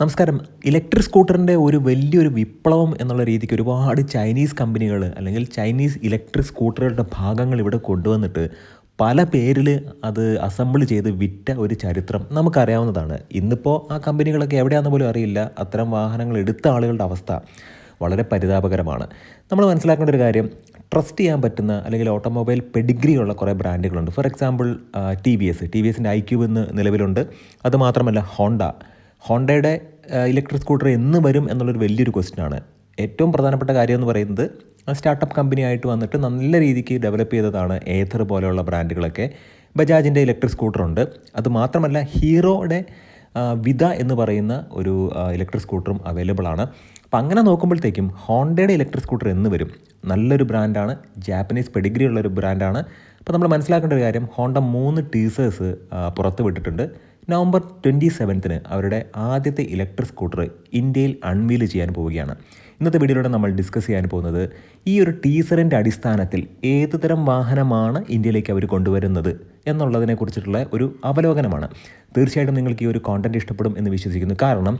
നമസ്കാരം. ഇലക്ട്രിക് സ്കൂട്ടറിന്റെ ഒരു വലിയൊരു വിപ്ലവം എന്നുള്ള രീതിക്ക് ഒരുപാട് ചൈനീസ് കമ്പനികൾ അല്ലെങ്കിൽ ചൈനീസ് ഇലക്ട്രിക് സ്കൂട്ടറുകളുടെ ഭാഗങ്ങൾ ഇവിടെ കൊണ്ടുവന്നിട്ട് പല പേരിൽ അത് അസംബിൾ ചെയ്ത് വിറ്റ ഒരു ചരിത്രം നമുക്കറിയാവുന്നതാണ്. ഇന്നിപ്പോൾ ആ കമ്പനികളൊക്കെ എവിടെയാണെന്ന് പോലും അറിയില്ല. അത്തരം വാഹനങ്ങൾ എടുത്ത ആളുകളുടെ അവസ്ഥ വളരെ പരിതാപകരമാണ്. നമ്മൾ മനസ്സിലാക്കേണ്ട ഒരു കാര്യം ട്രസ്റ്റ് ചെയ്യാൻ പറ്റുന്ന അല്ലെങ്കിൽ ഓട്ടോമൊബൈൽ പെഡിഗ്രി ഉള്ള കുറേ ബ്രാൻഡുകളുണ്ട്. For example T V S T V എസിന്റെ ഐ ക്യൂബ് ഇന്ന് നിലവിലുണ്ട്. അതുമാത്രമല്ല ഹോണ്ട. ഹോണ്ടയുടെ ഇലക്ട്രിക് സ്കൂട്ടർ എന്ന് വരും എന്നുള്ളൊരു വലിയൊരു ക്വസ്റ്റ്യനാണ്. ഏറ്റവും പ്രധാനപ്പെട്ട കാര്യം എന്ന് പറയുന്നത് സ്റ്റാർട്ടപ്പ് കമ്പനി ആയിട്ട് വന്നിട്ട് നല്ല രീതിക്ക് ഡെവലപ്പ് ചെയ്തതാണ് ഏഥർ പോലെയുള്ള ബ്രാൻഡുകളൊക്കെ. ബജാജിന്റെ ഇലക്ട്രിക് സ്കൂട്ടറുണ്ട്. അത് മാത്രമല്ല ഹീറോയുടെ വിത എന്ന് പറയുന്ന ഒരു ഇലക്ട്രിക് സ്കൂട്ടറും അവൈലബിൾ ആണ്. അപ്പം അങ്ങനെ നോക്കുമ്പോഴത്തേക്കും ഹോണ്ടയുടെ ഇലക്ട്രിക് സ്കൂട്ടർ എന്ന് വരും. നല്ലൊരു ബ്രാൻഡാണ്. ജാപ്പനീസ് പെഡിഗ്രി ഉള്ളൊരു ബ്രാൻഡാണ്. അപ്പോൾ നമ്മൾ മനസ്സിലാക്കേണ്ട ഒരു കാര്യം ഹോണ്ട മൂന്ന് ടീസേഴ്സ് പുറത്ത് വിട്ടിട്ടുണ്ട്. നവംബർ ട്വന്റി സെവൻത്തിന് അവരുടെ ആദ്യത്തെ ഇലക്ട്രിക് സ്കൂട്ടർ ഇന്ത്യയിൽ അൺവീൽ ചെയ്യാൻ പോവുകയാണ്. ഇന്നത്തെ വീഡിയോയിലൂടെ നമ്മൾ ഡിസ്കസ് ചെയ്യാൻ പോകുന്നത് ഈ ഒരു ടീസറിന്റെ അടിസ്ഥാനത്തിൽ ഏതുതരം വാഹനമാണ് ഇന്ത്യയിലേക്ക് അവർ കൊണ്ടുവരുന്നത്? എന്നുള്ളതിനെ കുറിച്ചിട്ടുള്ള ഒരു അവലോകനമാണ്. തീർച്ചയായിട്ടും നിങ്ങൾക്ക് ഈ ഒരു കോണ്ടന്റ് ഇഷ്ടപ്പെടും എന്ന് വിശ്വസിക്കുന്നു. കാരണം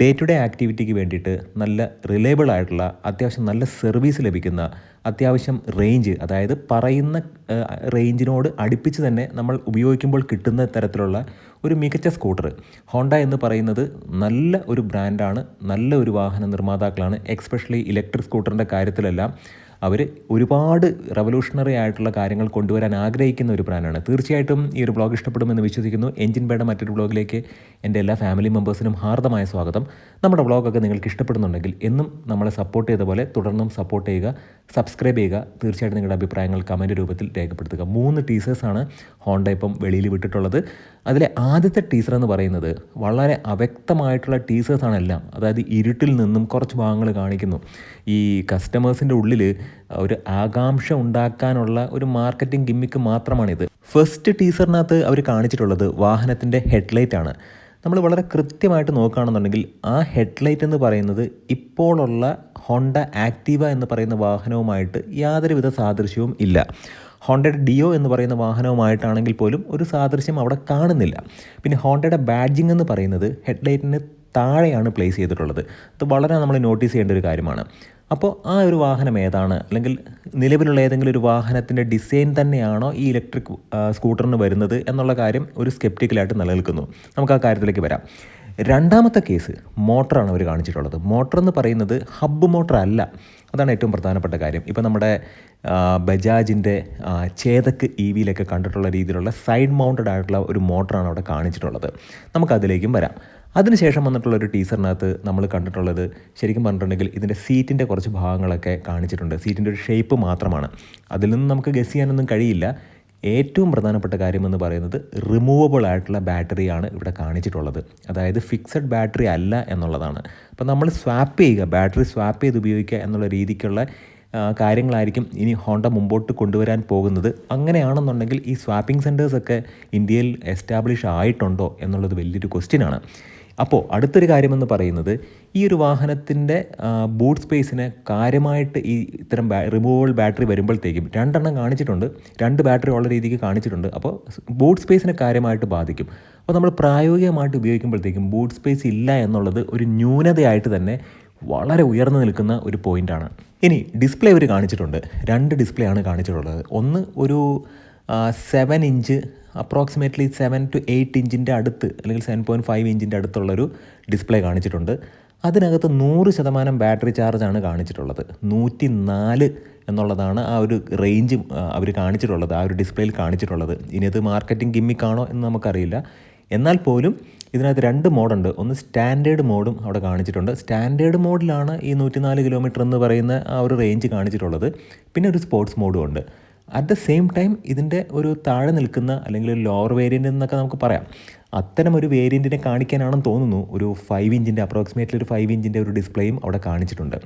ഡേ ടു ഡേ ആക്ടിവിറ്റിക്ക് വേണ്ടിയിട്ട് നല്ല റിലയബിൾ ആയിട്ടുള്ള അത്യാവശ്യം നല്ല സർവീസ് ലഭിക്കുന്ന അത്യാവശ്യം റേഞ്ച് അതായത് പറയുന്ന റേഞ്ചിനോട് അടുപ്പിച്ച് തന്നെ നമ്മൾ ഉപയോഗിക്കുമ്പോൾ കിട്ടുന്ന തരത്തിലുള്ള ഒരു മികച്ച സ്കൂട്ടർ ഹോണ്ട എന്ന് പറയുന്നത് നല്ല ഒരു ബ്രാൻഡാണ് നല്ല ഒരു വാഹന നിർമ്മാതാക്കളാണ്. എക്സ്പെഷ്യലി ഇലക്ട്രിക് സ്കൂട്ടറിന്റെ കാര്യത്തിലെല്ലാം അവർ ഒരുപാട് റവല്യൂഷണറി ആയിട്ടുള്ള കാര്യങ്ങൾ കൊണ്ടുവരാൻ ആഗ്രഹിക്കുന്ന ഒരു ബ്രാൻഡാണ് തീർച്ചയായിട്ടും ഈ ഒരു ബ്ലോഗ് ഇഷ്ടപ്പെടുമെന്ന് വിശ്വസിക്കുന്നു. എഞ്ചിൻ ബേഡ് മറ്റൊരു ബ്ലോഗിലേക്ക് എന്റെ എല്ലാ ഫാമിലി മെമ്പേഴ്സിനും ഹാർദമായ സ്വാഗതം. നമ്മുടെ ബ്ലോഗൊക്കെ നിങ്ങൾക്ക് ഇഷ്ടപ്പെടുന്നുണ്ടെങ്കിൽ എന്നും നമ്മളെ സപ്പോർട്ട് ചെയ്ത പോലെ തുടർന്നും സപ്പോർട്ട് ചെയ്യുക. സബ്സ്ക്രൈബ് ചെയ്യുക. തീർച്ചയായിട്ടും നിങ്ങളുടെ അഭിപ്രായങ്ങൾ കമന്റ് രൂപത്തിൽ രേഖപ്പെടുത്തുക. മൂന്ന് ടീസേഴ്സാണ് ഹോണ്ട ഇപ്പം വെളിയിൽ വിട്ടിട്ടുള്ളത്. അതിലെ ആദ്യത്തെ ടീസർ എന്ന് പറയുന്നത് വളരെ അവ്യക്തമായിട്ടുള്ള ടീസേഴ്സാണ് എല്ലാം. അതായത് ഇരുട്ടിൽ നിന്നും കുറച്ച് ഭാഗങ്ങൾ കാണിക്കുന്നു. ഈ കസ്റ്റമേഴ്സിന്റെ ഉള്ളിൽ ഒരു ആകാംക്ഷ ഉണ്ടാക്കാനുള്ള ഒരു മാർക്കറ്റിംഗ് ഗിമ്മിക്ക് മാത്രമാണിത്. ഫസ്റ്റ് ടീസറിനകത്ത് അവർ കാണിച്ചിട്ടുള്ളത് വാഹനത്തിന്റെ ഹെഡ്ലൈറ്റാണ് നമ്മൾ വളരെ കൃത്യമായിട്ട് നോക്കുകയാണെന്നുണ്ടെങ്കിൽ ആ ഹെഡ്ലൈറ്റ് എന്ന് പറയുന്നത് ഇപ്പോഴുള്ള ഹോണ്ട ആക്റ്റീവ എന്ന് പറയുന്ന വാഹനവുമായിട്ട് യാതൊരുവിധ സാദൃശ്യവും ഇല്ല. ഹോണ്ടയുടെ ഡിയോ എന്ന് പറയുന്ന വാഹനവുമായിട്ടാണെങ്കിൽ പോലും ഒരു സാദൃശ്യം അവിടെ കാണുന്നില്ല. പിന്നെ ഹോണ്ടയുടെ ബാഡ്ജിങ് എന്ന് പറയുന്നത് ഹെഡ്ലൈറ്റിന് താഴെയാണ് പ്ലേസ് ചെയ്തിട്ടുള്ളത്. അത് വളരെ നമ്മൾ നോട്ടീസ് ചെയ്യേണ്ട ഒരു കാര്യമാണ്. അപ്പോൾ ആ ഒരു വാഹനം ഏതാണ്? അല്ലെങ്കിൽ നിലവിലുള്ള ഏതെങ്കിലും ഒരു വാഹനത്തിന്റെ ഡിസൈൻ തന്നെയാണോ ഈ ഇലക്ട്രിക് സ്കൂട്ടറിന് വരുന്നത് എന്നുള്ള കാര്യം ഒരു സ്കെപ്റ്റിക്കലായിട്ട് നിലനിൽക്കുന്നു. നമുക്ക് ആ കാര്യത്തിലേക്ക് വരാം. രണ്ടാമത്തെ കേസ് മോട്ടറാണ് അവർ കാണിച്ചിട്ടുള്ളത്. മോട്ടർ എന്ന് പറയുന്നത് ഹബ്ബ് മോട്ടർ അല്ല. അതാണ് ഏറ്റവും പ്രധാനപ്പെട്ട കാര്യം. ഇപ്പോൾ നമ്മുടെ ബജാജിന്റെ ചേതക്ക് ഇ വിയിലൊക്കെ കണ്ടിട്ടുള്ള രീതിയിലുള്ള സൈഡ് മൗണ്ടഡ് ആയിട്ടുള്ള ഒരു മോട്ടറാണ് അവിടെ കാണിച്ചിട്ടുള്ളത്. നമുക്കതിലേക്കും വരാം. അതിനുശേഷം വന്നിട്ടുള്ള ഒരു ടീസറിനകത്ത് നമ്മൾ കണ്ടിട്ടുള്ളത് ശരിക്കും പറഞ്ഞിട്ടുണ്ടെങ്കിൽ ഇതിന്റെ സീറ്റിന്റെ കുറച്ച് ഭാഗങ്ങളൊക്കെ കാണിച്ചിട്ടുണ്ട്. സീറ്റിന്റെ ഒരു ഷേപ്പ് മാത്രമാണ്. അതിൽ നിന്ന് നമുക്ക് ഗസ് ചെയ്യാനൊന്നും കഴിയില്ല. ഏറ്റവും പ്രധാനപ്പെട്ട കാര്യമെന്ന് പറയുന്നത് റിമൂവബിൾ ആയിട്ടുള്ള ബാറ്ററിയാണ് ഇവിടെ കാണിച്ചിട്ടുള്ളത്. അതായത് ഫിക്സഡ് ബാറ്ററി അല്ല എന്നുള്ളതാണ്. അപ്പോൾ നമ്മൾ സ്വാപ്പ് ചെയ്യുക ബാറ്ററി സ്വാപ്പ് ചെയ്ത് ഉപയോഗിക്കുക എന്നുള്ള രീതിക്കുള്ള കാര്യങ്ങളായിരിക്കും ഇനി ഹോണ്ട മുമ്പോട്ട് കൊണ്ടുവരാൻ പോകുന്നത്. അങ്ങനെയാണെന്നുണ്ടെങ്കിൽ ഈ സ്വാപ്പിംഗ് സെന്റേഴ്സൊക്കെ ഇന്ത്യയിൽ എസ്റ്റാബ്ലിഷ് ആയിട്ടുണ്ടോ എന്നുള്ളത് വലിയൊരു ക്വസ്റ്റ്യൻ ആണ്. അപ്പോൾ അടുത്തൊരു കാര്യമെന്ന് പറയുന്നത് ഈ ഒരു വാഹനത്തിന്റെ ബൂട്ട് സ്പേസിന് കാര്യമായിട്ട് ഈ ഇത്തരം റിമൂവബിൾ ബാറ്ററി വരുമ്പോഴത്തേക്കും രണ്ടെണ്ണം കാണിച്ചിട്ടുണ്ട്. രണ്ട് ബാറ്ററി ഉള്ള രീതിക്ക് കാണിച്ചിട്ടുണ്ട്. അപ്പോൾ ബൂട്ട് സ്പേസിനെ കാര്യമായിട്ട് ബാധിക്കും. അപ്പോൾ നമ്മൾ പ്രായോഗികമായിട്ട് ഉപയോഗിക്കുമ്പോഴത്തേക്കും ബൂട്ട് സ്പേസ് ഇല്ല എന്നുള്ളത് ഒരു ന്യൂനതയായിട്ട് തന്നെ വളരെ ഉയർന്നു നിൽക്കുന്ന ഒരു പോയിന്റാണ് ഇനി ഡിസ്പ്ലേ അവർ കാണിച്ചിട്ടുണ്ട്. രണ്ട് ഡിസ്പ്ലേ ആണ് കാണിച്ചിട്ടുള്ളത്. ഒന്ന് ഒരു seven inch approximately seven to eight ഇഞ്ചിന്റെ അടുത്ത് അല്ലെങ്കിൽ സെവൻ പോയിന്റ് ഫൈവ് ഇഞ്ചിന്റെ അടുത്തുള്ളൊരു ഡിസ്പ്ലേ കാണിച്ചിട്ടുണ്ട്. അതിനകത്ത് നൂറ് ശതമാനം ബാറ്ററി ചാർജാണ് കാണിച്ചിട്ടുള്ളത്. നൂറ്റി നാല് എന്നുള്ളതാണ് ആ ഒരു റേഞ്ച് അവർ കാണിച്ചിട്ടുള്ളത് ആ ഒരു ഡിസ്പ്ലേയിൽ കാണിച്ചിട്ടുള്ളത്. ഇനി അത് മാർക്കറ്റിംഗ് ഗിമ്മിക്കാണോ എന്ന് നമുക്കറിയില്ല. എന്നാൽ പോലും ഇതിനകത്ത് രണ്ട് മോഡുണ്ട് ഒന്ന് സ്റ്റാൻഡേർഡ് മോഡും അവിടെ കാണിച്ചിട്ടുണ്ട്. സ്റ്റാൻഡേർഡ് മോഡിലാണ് ഈ നൂറ്റിനാല് കിലോമീറ്റർ എന്ന് പറയുന്ന ആ ഒരു റേഞ്ച് കാണിച്ചിട്ടുള്ളത്. പിന്നെ ഒരു സ്പോർട്സ് മോഡും ഉണ്ട്. അറ്റ് ദ സെയിം ടൈം ഇതിന്റെ ഒരു താഴെ നിൽക്കുന്ന അല്ലെങ്കിൽ ഒരു ലോവർ വേരിയന്റ് എന്നൊക്കെ നമുക്ക് പറയാം. അത്തരം ഒരു വേരിയന്റിനെ കാണിക്കാനാണെന്ന് തോന്നുന്നു. ഒരു ഫൈവ് ഇഞ്ചിന്റെ അപ്രോക്സിമേറ്റ്ലി ഒരു ഫൈവ് ഇഞ്ചിന്റെ ഒരു ഡിസ്പ്ലേയും അവിടെ കാണിച്ചിട്ടുണ്ട്.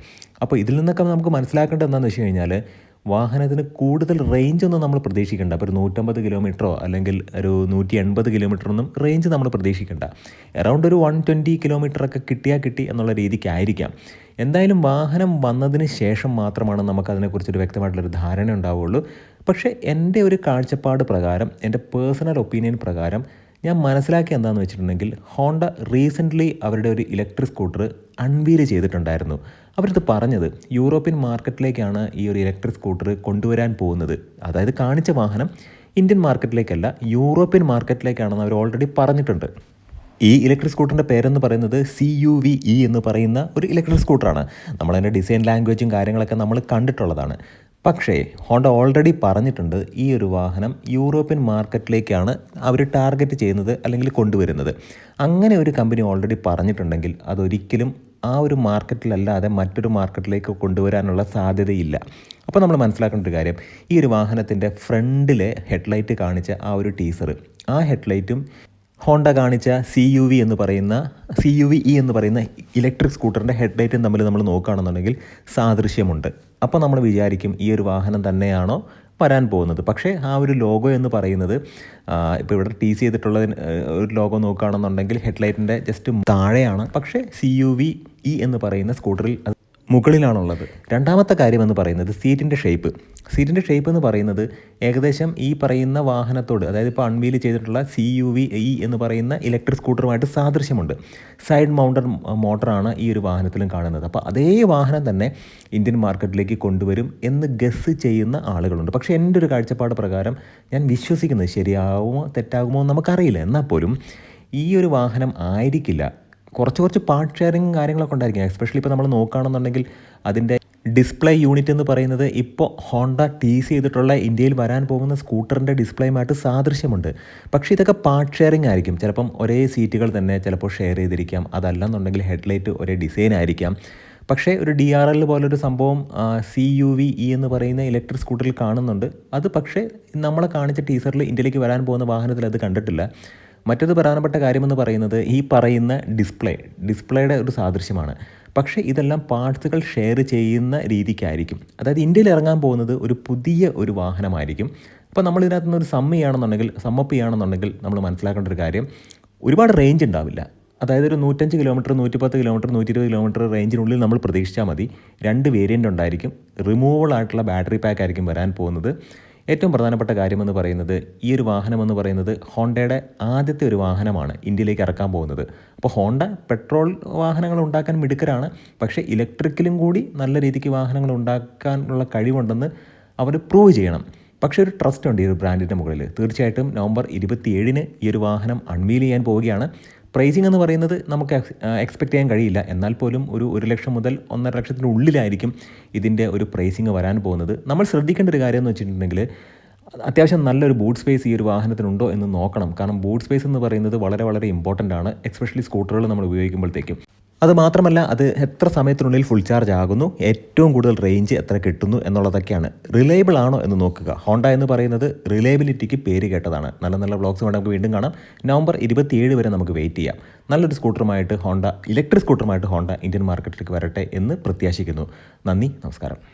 അപ്പോൾ ഇതിൽ നിന്നൊക്കെ നമുക്ക് മനസ്സിലാക്കേണ്ടത് എന്താണെന്ന് വെച്ച് കഴിഞ്ഞാൽ വാഹനത്തിന് കൂടുതൽ റേഞ്ച് ഒന്നും നമ്മൾ പ്രതീക്ഷിക്കേണ്ട. അപ്പോൾ ഒരു നൂറ്റമ്പത് കിലോമീറ്ററോ അല്ലെങ്കിൽ ഒരു നൂറ്റി എൺപത് കിലോമീറ്ററൊന്നും റേഞ്ച് നമ്മൾ പ്രതീക്ഷിക്കേണ്ട. അറൗണ്ട് ഒരു വൺ ട്വന്റി കിലോമീറ്ററൊക്കെ കിട്ടിയാൽ കിട്ടി എന്നുള്ള രീതിക്കായിരിക്കാം. എന്തായാലും വാഹനം വന്നതിന് ശേഷം മാത്രമാണ് നമുക്ക് അതിനെക്കുറിച്ചൊരു വ്യക്തമായിട്ടുള്ളൊരു ധാരണ ഉണ്ടാവുകയുള്ളൂ പക്ഷേ എന്റെ ഒരു കാഴ്ചപ്പാട് പ്രകാരം എന്റെ പേഴ്സണൽ ഒപ്പീനിയൻ പ്രകാരം ഞാൻ മനസ്സിലാക്കിയ എന്താണെന്ന് വെച്ചിട്ടുണ്ടെങ്കിൽ ഹോണ്ട റീസെന്റ്ലി അവരുടെ ഒരു ഇലക്ട്രിക് സ്കൂട്ടർ അൺവീൽ ചെയ്തിട്ടുണ്ടായിരുന്നു. അവരത് പറഞ്ഞത് യൂറോപ്യൻ മാർക്കറ്റിലേക്കാണ് ഈ ഒരു ഇലക്ട്രിക് സ്കൂട്ടർ കൊണ്ടുവരാൻ പോകുന്നത്. അതായത് കാണിച്ച വാഹനം ഇന്ത്യൻ മാർക്കറ്റിലേക്കല്ല യൂറോപ്യൻ മാർക്കറ്റിലേക്കാണെന്ന് അവർ ഓൾറെഡി പറഞ്ഞിട്ടുണ്ട്. ഈ ഇലക്ട്രിക് സ്കൂട്ടറിന്റെ പേരെന്ന് പറയുന്നത് സി യു വി ഇ എന്ന് പറയുന്ന ഒരു ഇലക്ട്രിക് സ്കൂട്ടറാണ്. നമ്മളതിന്റെ ഡിസൈൻ ലാംഗ്വേജും കാര്യങ്ങളൊക്കെ നമ്മൾ കണ്ടിട്ടുള്ളതാണ്. പക്ഷേ ഹോണ്ട ഓൾറെഡി പറഞ്ഞിട്ടുണ്ട് ഈ ഒരു വാഹനം യൂറോപ്യൻ മാർക്കറ്റിലേക്കാണ് അവർ ടാർഗറ്റ് ചെയ്യുന്നത് അല്ലെങ്കിൽ കൊണ്ടുവരുന്നത്. അങ്ങനെ ഒരു കമ്പനി ഓൾറെഡി പറഞ്ഞിട്ടുണ്ടെങ്കിൽ അതൊരിക്കലും ആ ഒരു മാർക്കറ്റിലല്ലാതെ മറ്റൊരു മാർക്കറ്റിലേക്ക് കൊണ്ടുവരാനുള്ള സാധ്യതയില്ല. അപ്പോൾ നമ്മൾ മനസ്സിലാക്കേണ്ട ഒരു കാര്യം ഈ ഒരു വാഹനത്തിന്റെ ഫ്രണ്ടിലെ ഹെഡ്ലൈറ്റ് കാണിച്ച ആ ഒരു ടീസർ ആ ഹെഡ്ലൈറ്റും ഹോണ്ട കാണിച്ച സി യു വി എന്ന് പറയുന്ന സി യു വി ഇ എന്ന് പറയുന്ന ഇലക്ട്രിക് സ്കൂട്ടറിന്റെ ഹെഡ്ലൈറ്റും തമ്മിൽ നമ്മൾ നോക്കുകയാണെന്നുണ്ടെങ്കിൽ സാദൃശ്യമുണ്ട്. അപ്പോൾ നമ്മൾ വിചാരിക്കും ഈ ഒരു വാഹനം തന്നെയാണോ വരാൻ പോകുന്നത്. പക്ഷേ ആ ഒരു ലോഗോ എന്ന് പറയുന്നത് ഇപ്പോൾ ഇവിടെ ടീസ് ചെയ്തിട്ടുള്ള ഒരു ലോഗോ നോക്കുകയാണെന്നുണ്ടെങ്കിൽ ഹെഡ്ലൈറ്റിന്റെ ജസ്റ്റ് താഴെയാണ്. പക്ഷേ സി യു വി ഇ എന്ന് പറയുന്ന സ്കൂട്ടറിൽ മുകളിലാണുള്ളത്. രണ്ടാമത്തെ കാര്യം എന്ന് പറയുന്നത് സീറ്റിന്റെ ഷേപ്പ് സീറ്റിന്റെ ഷേപ്പ് എന്ന് പറയുന്നത് ഏകദേശം ഈ പറയുന്ന വാഹനത്തോട് അതായത് ഇപ്പോൾ അൺവീൽ ചെയ്തിട്ടുള്ള സി യു വി ഇ എന്ന് പറയുന്ന ഇലക്ട്രിക് സ്കൂട്ടറുമായിട്ട് സാദൃശ്യമുണ്ട്. സൈഡ് മൗണ്ടർ മോട്ടറാണ് ഈ ഒരു വാഹനത്തിലും കാണുന്നത്. അപ്പോൾ അതേ വാഹനം തന്നെ ഇന്ത്യൻ മാർക്കറ്റിലേക്ക് കൊണ്ടുവരും എന്ന് ഗസ് ചെയ്യുന്ന ആളുകളുണ്ട്. പക്ഷേ എന്റെ ഒരു കാഴ്ചപ്പാട് പ്രകാരം ഞാൻ വിശ്വസിക്കുന്നത് ശരിയാവുമോ തെറ്റാകുമോ നമുക്കറിയില്ല. എന്നാൽ പോലും ഈ ഒരു വാഹനം ആയിരിക്കില്ല കുറച്ച് കുറച്ച് പാർട്ട് ഷെയറിങ് കാര്യങ്ങളൊക്കെ ഉണ്ടായിരിക്കും. എസ്പെഷ്യലി ഇപ്പോൾ നമ്മൾ നോക്കുകയാണെന്നുണ്ടെങ്കിൽ അതിന്റെ ഡിസ്പ്ലേ യൂണിറ്റ് എന്ന് പറയുന്നത് ഇപ്പോൾ ഹോണ്ട ടീസ് ചെയ്തിട്ടുള്ള ഇന്ത്യയിൽ വരാൻ പോകുന്ന സ്കൂട്ടറിന്റെ ഡിസ്പ്ലേയുമായിട്ട് സാദൃശ്യമുണ്ട്. പക്ഷേ ഇതൊക്കെ പാർട്ട് ഷെയറിംഗ് ആയിരിക്കും. ചിലപ്പം ഒരേ സീറ്റുകൾ തന്നെ ചിലപ്പോൾ ഷെയർ ചെയ്തിരിക്കാം. അതല്ലെന്നുണ്ടെങ്കിൽ ഹെഡ്ലൈറ്റ് ഒരേ ഡിസൈൻ ആയിരിക്കാം. പക്ഷേ ഒരു ഡി ആർ എൽ പോലൊരു സംഭവം സി യു വി ഇ എന്ന് പറയുന്ന ഇലക്ട്രിക് സ്കൂട്ടറിൽ കാണുന്നുണ്ട്. അത് പക്ഷേ നമ്മളെ കാണിച്ച ടീസറിൽ ഇന്ത്യയിലേക്ക് വരാൻ പോകുന്ന വാഹനത്തിൽ അത് കണ്ടിട്ടില്ല. മറ്റൊരു പ്രധാനപ്പെട്ട കാര്യമെന്ന് പറയുന്നത് ഈ പറയുന്ന ഡിസ്പ്ലേ. ഡിസ്പ്ലേയുടെ ഒരു സാദൃശ്യമാണ്. പക്ഷേ ഇതെല്ലാം പാർട്സുകൾ ഷെയർ ചെയ്യുന്ന രീതിക്കായിരിക്കും. അതായത് ഇന്ത്യയിൽ ഇറങ്ങാൻ പോകുന്നത് ഒരു പുതിയ ഒരു വാഹനമായിരിക്കും. അപ്പോൾ നമ്മൾ ഇതിനകത്ത് നിന്ന് ഒരു സം ചെയ്യുകയാണെന്നുണ്ടെങ്കിൽ സമ്മപ്പ് ചെയ്യുകയാണെന്നുണ്ടെങ്കിൽ നമ്മൾ മനസ്സിലാക്കേണ്ട ഒരു കാര്യം ഒരുപാട് റേഞ്ച് ഉണ്ടാവില്ല. അതായത് ഒരു നൂറ്റഞ്ച് കിലോമീറ്റർ നൂറ്റിപ്പത്ത് കിലോമീറ്റർ നൂറ്റി ഇരുപത് കിലോമീറ്റർ റേഞ്ചിനുള്ളിൽ നമ്മൾ പ്രതീക്ഷിച്ചാൽ മതി. രണ്ട് വേരിയന്റ് ഉണ്ടായിരിക്കും. റിമൂവബിൾ ആയിട്ടുള്ള ബാറ്ററി പാക്ക് ആയിരിക്കും വരാൻ പോകുന്നത്. ഏറ്റവും പ്രധാനപ്പെട്ട കാര്യമെന്ന് പറയുന്നത് ഈ ഒരു വാഹനം എന്ന് പറയുന്നത് ഹോണ്ടയുടെ ആദ്യത്തെ ഒരു വാഹനമാണ് ഇന്ത്യയിലേക്ക് ഇറക്കാൻ പോകുന്നത്. അപ്പോൾ ഹോണ്ട പെട്രോൾ വാഹനങ്ങൾ ഉണ്ടാക്കാൻ മിടുക്കരാണ്. പക്ഷേ ഇലക്ട്രിക്കലും കൂടി നല്ല രീതിക്ക് വാഹനങ്ങൾ ഉണ്ടാക്കാനുള്ള കഴിവുണ്ടെന്ന് അവർ പ്രൂവ് ചെയ്യണം. പക്ഷേ ഒരു ട്രസ്റ്റ് ഉണ്ട് ഈ ഒരു ബ്രാൻഡിന്റെ മുകളിൽ. തീർച്ചയായിട്ടും നവംബർ ഇരുപത്തിയേഴിന് ഈ ഒരു വാഹനം അൺവീൽ ചെയ്യാൻ പോവുകയാണ്. പ്രൈസിങ് എന്ന് പറയുന്നത് നമുക്ക് എക്സ്പെക്ട് ചെയ്യാൻ കഴിയില്ല. എന്നാൽ പോലും ഒരു ഒരു ലക്ഷം മുതൽ ഒന്നര ലക്ഷത്തിന്റെ ഉള്ളിലായിരിക്കും ഇതിന്റെ ഒരു പ്രൈസിങ് വരാൻ പോകുന്നത്. നമ്മൾ ശ്രദ്ധിക്കേണ്ട ഒരു കാര്യം എന്ന് വെച്ചിട്ടുണ്ടെങ്കിൽ അത്യാവശ്യം നല്ലൊരു ബൂട്ട് സ്പേസ് ഈ ഒരു വാഹനത്തിനുണ്ടോ എന്ന് നോക്കണം. കാരണം ബൂട്ട് സ്പേസ് എന്ന് പറയുന്നത് വളരെ വളരെ ഇമ്പോർട്ടന്റ് ആണ്. എക്സ്പെഷ്യലി സ്കൂട്ടറുകൾ നമ്മൾ ഉപയോഗിക്കുമ്പോഴത്തേക്കും. അത് മാത്രമല്ല അത് എത്ര സമയത്തിനുള്ളിൽ ഫുൾ ചാർജ് ആകുന്നു ഏറ്റവും കൂടുതൽ റേഞ്ച് എത്ര കിട്ടുന്നു എന്നുള്ളതൊക്കെയാണ്. റിലയബിൾ ആണോ എന്ന് നോക്കുക. ഹോണ്ട എന്ന് പറയുന്നത് റിലയബിലിറ്റിക്ക് പേര് കേട്ടതാണ്. നല്ല നല്ല ബ്ലോഗ്സ് വേണം നമുക്ക് വീണ്ടും കാണാം. നവംബർ ഇരുപത്തിയേഴ് വരെ നമുക്ക് വെയിറ്റ് ചെയ്യാം. നല്ലൊരു സ്കൂട്ടറുമായിട്ട് ഹോണ്ട ഇലക്ട്രിക് സ്കൂട്ടറുമായിട്ട് ഹോണ്ട ഇന്ത്യൻ മാർക്കറ്റിലേക്ക് വരട്ടെ എന്ന് പ്രത്യാശിക്കുന്നു. നന്ദി നമസ്കാരം.